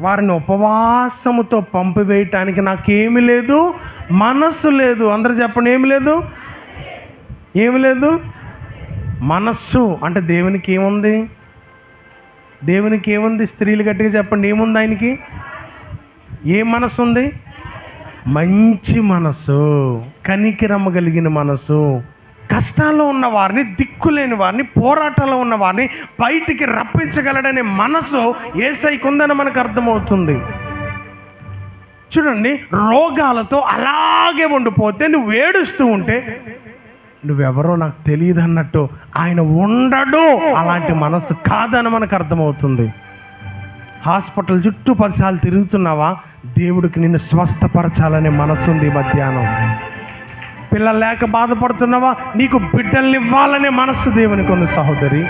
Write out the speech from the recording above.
వారిని ఉపవాసముతో పంపివేయటానికి నాకేమి లేదు మనస్సు లేదు. అందరు చెప్పండి ఏమి లేదు? ఏమి లేదు? మనస్సు అంటే దేవునికి ఏముంది? దేవునికి ఏముంది? స్త్రీలు గట్టిగా చెప్పండి ఏముంది ఆయనకి? ఏ మనసు ఉంది? మంచి మనసు కనికిరమ్మ కలిగిన మనసు కష్టాల్లో ఉన్న వారిని దిక్కులేని వారిని పోరాటంలో ఉన్న వారిని బయటికి రప్పించగలడనే మనసు ఏసైకి ఉందని మనకు అర్థమవుతుంది. చూడండి రోగాలతో అలాగే ఉండిపోతే నువ్వు ఏడుస్తూ ఉంటే నువ్వెవరో నాకు తెలియదు అన్నట్టు ఆయన ఉండడు అలాంటి మనసు కాదని మనకు అర్థమవుతుంది. హాస్పిటల్ చుట్టూ పదిసార్లు తిరుగుతున్నావా? దేవుడికి నిన్ను స్వస్థపరచాలనే మనసుంది మధ్యాహ్నం. పిల్లలు లేక బాధపడుతున్నావా? నీకు బిడ్డల్ని ఇవ్వాలనే మనసు దేవునికి ఉంది సహోదరి.